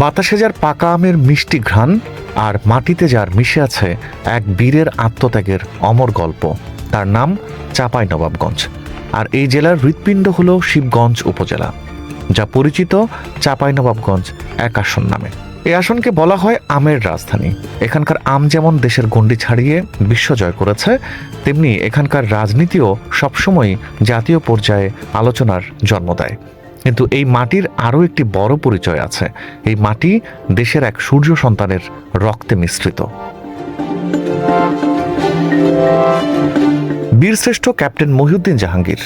বাতাসে যার পাকা আমের মিষ্টি ঘ্রাণ আর মাটিতে যার মিশে আছে এক বীরের আত্মত্যাগের অমর গল্প। তার নাম চাপাই নবাবগঞ্জ। আর এই জেলার হৃৎপিণ্ড হল শিবগঞ্জ উপজেলা, যা পরিচিত চাপাই নবাবগঞ্জ এক আসন নামে। এই আসনকে বলা হয় আমের রাজধানী। এখানকার আম যেমন দেশের গণ্ডি ছাড়িয়ে বিশ্ব জয় করেছে, তেমনি এখানকার রাজনীতিও সবসময় জাতীয় পর্যায়ে আলোচনার জন্ম দেয়। কিন্তু এই মাটির আরও একটি বড় পরিচয় আছে। এই মাটি দেশের এক সূর্য সন্তানের রক্তে মিশ্রিত। বীরশ্রেষ্ঠ ক্যাপ্টেন মহিউদ্দিন জাহাঙ্গীর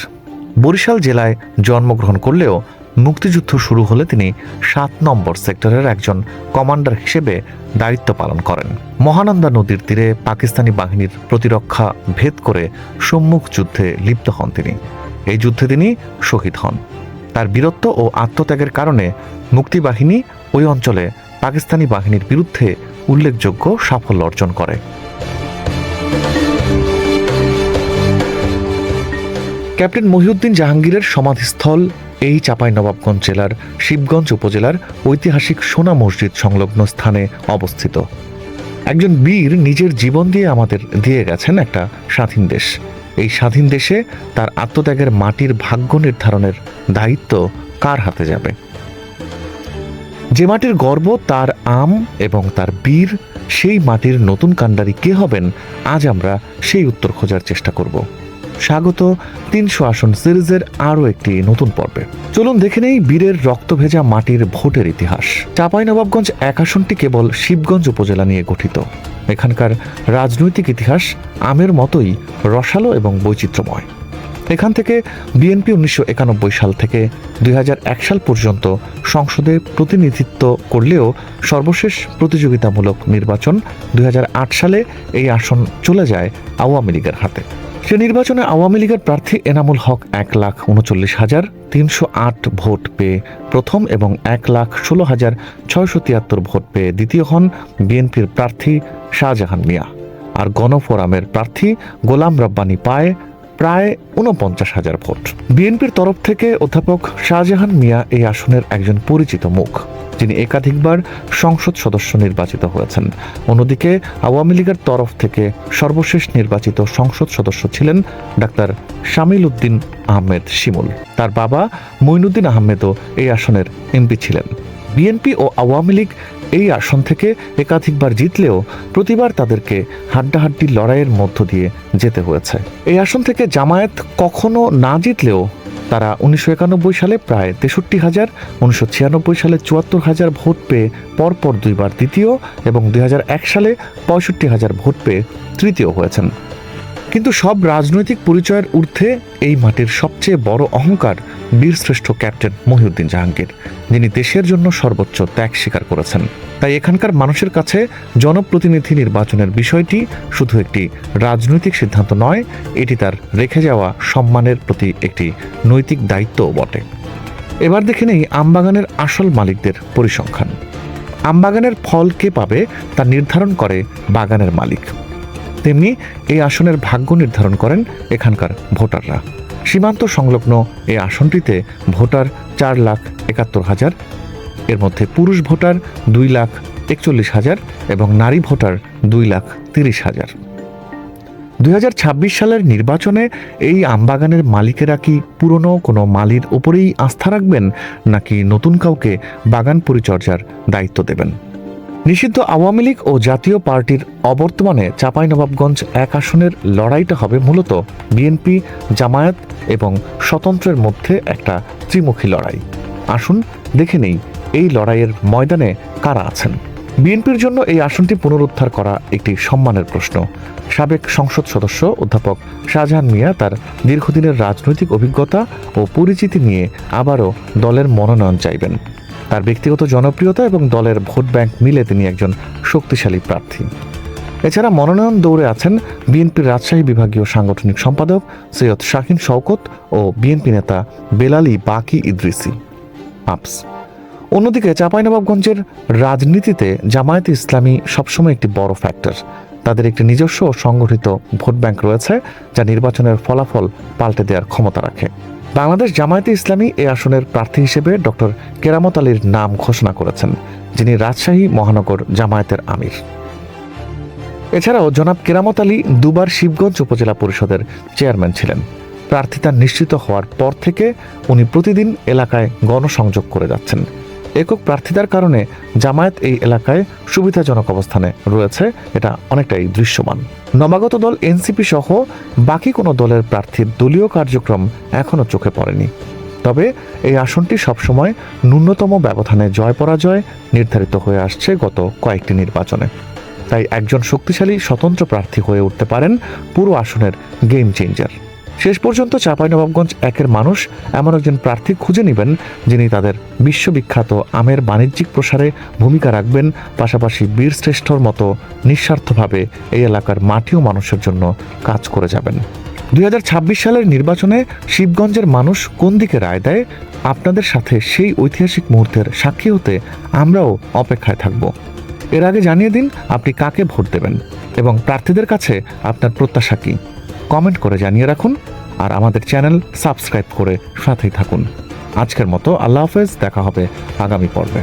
বরিশাল জেলায় জন্মগ্রহণ করলেও মুক্তিযুদ্ধ শুরু হলে তিনি সাত নম্বর সেক্টরের একজন কমান্ডার হিসেবে দায়িত্ব পালন করেন। মহানন্দা নদীর তীরে পাকিস্তানি বাহিনীর প্রতিরক্ষা ভেদ করে সম্মুখ যুদ্ধে লিপ্ত হন তিনি। এই যুদ্ধে তিনি শহীদ হন। তার বীরত্ব ও আত্মত্যাগের কারণে মুক্তিবাহিনী ওই অঞ্চলে পাকিস্তানি বাহিনীর বিরুদ্ধে উল্লেখযোগ্য সাফল্য অর্জন করে। ক্যাপ্টেন মহিউদ্দিন জাহাঙ্গীরের সমাধিস্থল এই চাঁপাইনবাবগঞ্জ জেলার শিবগঞ্জ উপজেলার ঐতিহাসিক সোনা মসজিদ সংলগ্ন স্থানে অবস্থিত। একজন বীর নিজের জীবন দিয়ে আমাদের দিয়ে গেছেন একটা স্বাধীন দেশ। এই স্বাধীন দেশে তার আত্মত্যাগের মাটির ভাগ্য নির্ধারণের দায়িত্ব কার হাতে যাবে? যে মাটির গর্ব, তার আম এবং তার বীর, সেই মাটির নতুন কাণ্ডারি কে হবেন? আজ আমরা সেই উত্তর খোঁজার চেষ্টা করব। স্বাগত তিনশো আসন সিরিজের আরও একটি নতুন পর্বে। চলুন দেখে নেই বীরের রক্তভেজা মাটির ভোটের ইতিহাস। চাঁপাইনবাবগঞ্জ এক আসনটি কেবল শিবগঞ্জ উপজেলা নিয়ে গঠিত। এখানকার রাজনৈতিক ইতিহাস আমের মতোই রসালো এবং বৈচিত্র্যময়। এখান থেকে বিএনপি উনিশশো একানব্বই সাল থেকে দুই হাজার এক সাল পর্যন্ত সংসদে প্রতিনিধিত্ব করলেও সর্বশেষ প্রতিযোগিতামূলক নির্বাচন দুই হাজার আট সালে এই আসন চলে যায় আওয়ামী লীগের হাতে। সে নির্বাচনে আওয়ামী লীগের প্রার্থী এনামুল হক এক লাখ উনচল্লিশ হাজার তিনশো আট ভোট পেয়ে প্রথম এবং এক লাখ ষোলো হাজার ছয়শো তিয়াত্তর ভোট পেয়ে দ্বিতীয় হন বিএনপির প্রার্থী শাহজাহান মিয়া। আর গণফোরামের প্রার্থী গোলাম রব্বানি পায় প্রায় উনপঞ্চাশ হাজার ভোট। বিএনপির তরফ থেকে অধ্যাপক শাহজাহান মিয়া এই আসনের একজন পরিচিত মুখ, যিনি একাধিকবার সংসদ সদস্য নির্বাচিত হয়েছেন। অন্যদিকে আওয়ামী লীগের তরফ থেকে সর্বশেষ নির্বাচিত সংসদ সদস্য ছিলেন ডাক্তার শামিল উদ্দিন আহমেদ শিমুল। তার বাবা মঈনুদ্দিন আহমেদও এই আসনের এমপি ছিলেন। বিএনপি ও আওয়ামী লীগ এই আসন থেকে একাধিকবার জিতলেও প্রতিবার তাদেরকে হাড্ডাহাড্ডি লড়াইয়ের মধ্য দিয়ে যেতে হয়েছে। এই আসন থেকে জামায়াত কখনো না জিতলেও তারা উনিশশো একানব্বই সালে প্রায় তেষট্টি হাজার, উনিশশো ছিয়ানব্বই সালে চুয়াত্তর হাজার ভোট পেয়ে পরপর দুইবার দ্বিতীয় এবং দুই হাজার এক সালে পঁয়ষট্টি হাজার ভোট পেয়ে তৃতীয় হয়েছেন। কিন্তু সব রাজনৈতিক পরিচয়ের ঊর্ধ্বে এই মাটির সবচেয়ে বড় অহংকার বীরশ্রেষ্ঠ ক্যাপ্টেন মহিউদ্দিন জাহাঙ্গীর, যিনি দেশের জন্য সর্বোচ্চ ত্যাগ স্বীকার করেছেন। তাই এখানকার মানুষের কাছে জনপ্রতিনিধি নির্বাচনের বিষয়টি শুধু একটি রাজনৈতিক সিদ্ধান্ত নয়, এটি তার রেখে যাওয়া সম্মানের প্রতি একটি নৈতিক দায়িত্বও বটে। এবার দেখে নেই আমবাগানের আসল মালিকদের পরিসংখ্যান। আমবাগানের ফল কে পাবে তা নির্ধারণ করে বাগানের মালিক। তেমনি এই আসনের ভাগ্য নির্ধারণ করেন এখানকার ভোটাররা। সীমান্ত সংলগ্ন এই আসনটিতে ভোটার চার লাখ একাত্তর হাজার, এর মধ্যে পুরুষ ভোটার দুই লাখ একচল্লিশ হাজার এবং নারী ভোটার দুই লাখ তিরিশ হাজার। দুই হাজার ছাব্বিশ সালের নির্বাচনে এই আমবাগানের মালিকেরা কি পুরনো কোনো মালির ওপরেই আস্থা রাখবেন, নাকি নতুন কাউকে বাগান পরিচর্যার দায়িত্ব দেবেন? নিষিদ্ধ আওয়ামী লীগ ও জাতীয় পার্টির অবর্তমানে চাঁপাইনবাবগঞ্জ এক আসনের লড়াইটা হবে মূলত বিএনপি, জামায়াত এবং স্বতন্ত্রের মধ্যে একটা ত্রিমুখী লড়াই। আসুন দেখে নেই এই লড়াইয়ের ময়দানে কারা আছেন। বিএনপির জন্য এই আসনটি পুনরুদ্ধার করা একটি সম্মানের প্রশ্ন। সাবেক সংসদ সদস্য অধ্যাপক শাহজাহান মিয়া তার দীর্ঘদিনের রাজনৈতিক অভিজ্ঞতা ও পরিচিতি নিয়ে আবারও দলের মনোনয়ন চাইবেন। তার ব্যক্তিগত জনপ্রিয়তা এবং দলের ভোট ব্যাংক মিলে তিনি একজন শক্তিশালী প্রার্থী। এছাড়া মনোনয়ন দৌড়ে আছেন বিএনপির রাজশাহী বিভাগীয় সাংগঠনিক সম্পাদক সৈয়দ শাহিন শওকত ও বিএনপি নেতা বেলালি বাকি ইদ্রিসি। আপস অন্যদিকে চাঁপাইনবাবগঞ্জের রাজনীতিতে জামায়াতে ইসলামী সবসময় একটি বড় ফ্যাক্টর তাদের একটি নিজস্ব ও সংগঠিত ভোট ব্যাংক রয়েছে, যা নির্বাচনের ফলাফল পাল্টে দেওয়ার ক্ষমতা রাখে। বাংলাদেশ জামায়াতে ইসলামী এ আসনের প্রার্থী হিসেবে ডক্টর কেরামত আলীর নাম ঘোষণা করেছেন, যিনি রাজশাহী মহানগর জামায়াতের আমির। এছাড়াও জনাব কেরামত আলী দুবার শিবগঞ্জ উপজেলা পরিষদের চেয়ারম্যান ছিলেন। প্রার্থিতা নিশ্চিত হওয়ার পর থেকে উনি প্রতিদিন এলাকায় গণসংযোগ করে যাচ্ছেন। একক প্রার্থিতার কারণে জামায়াত এই এলাকায় সুবিধাজনক অবস্থানে রয়েছে, এটা অনেকটাই দৃশ্যমান। নবাগত দল এনসিপি সহ বাকি কোনো দলের প্রার্থীর দলীয় কার্যক্রম এখনও চোখে পড়েনি। তবে এই আসনটি সবসময় ন্যূনতম ব্যবধানে জয় পরাজয় নির্ধারিত হয়ে আসছে গত কয়েকটি নির্বাচনে। তাই একজন শক্তিশালী স্বতন্ত্র প্রার্থী হয়ে উঠতে পারেন পুরো আসনের গেম চেঞ্জার। শেষ পর্যন্ত চাঁপাইনবাবগঞ্জ একের মানুষ এমন একজন প্রার্থী খুঁজে নেবেন যিনি তাদের বিশ্ববিখ্যাত আমের বাণিজ্যিক প্রসারে ভূমিকা রাখবেন, পাশাপাশি বীরশ্রেষ্ঠর মতো নিঃস্বার্থভাবে এই এলাকার মাটি ও মানুষের জন্য কাজ করে যাবেন। দুই হাজার ছাব্বিশ সালের নির্বাচনে শিবগঞ্জের মানুষ কোন দিকে রায় দেয়? আপনাদের সাথে সেই ঐতিহাসিক মুহূর্তের সাক্ষী হতে আমরাও অপেক্ষায় থাকব। এর আগে জানিয়ে দিন আপনি কাকে ভোট দেবেন এবং প্রার্থীদের কাছে আপনার প্রত্যাশা কী? কমেন্ট করে জানিয়ে রাখুন। আর আমাদের চ্যানেল সাবস্ক্রাইব করে সাথেই থাকুন। আজকের মতো আল্লাহ হাফেজ, দেখা হবে আগামী পর্বে।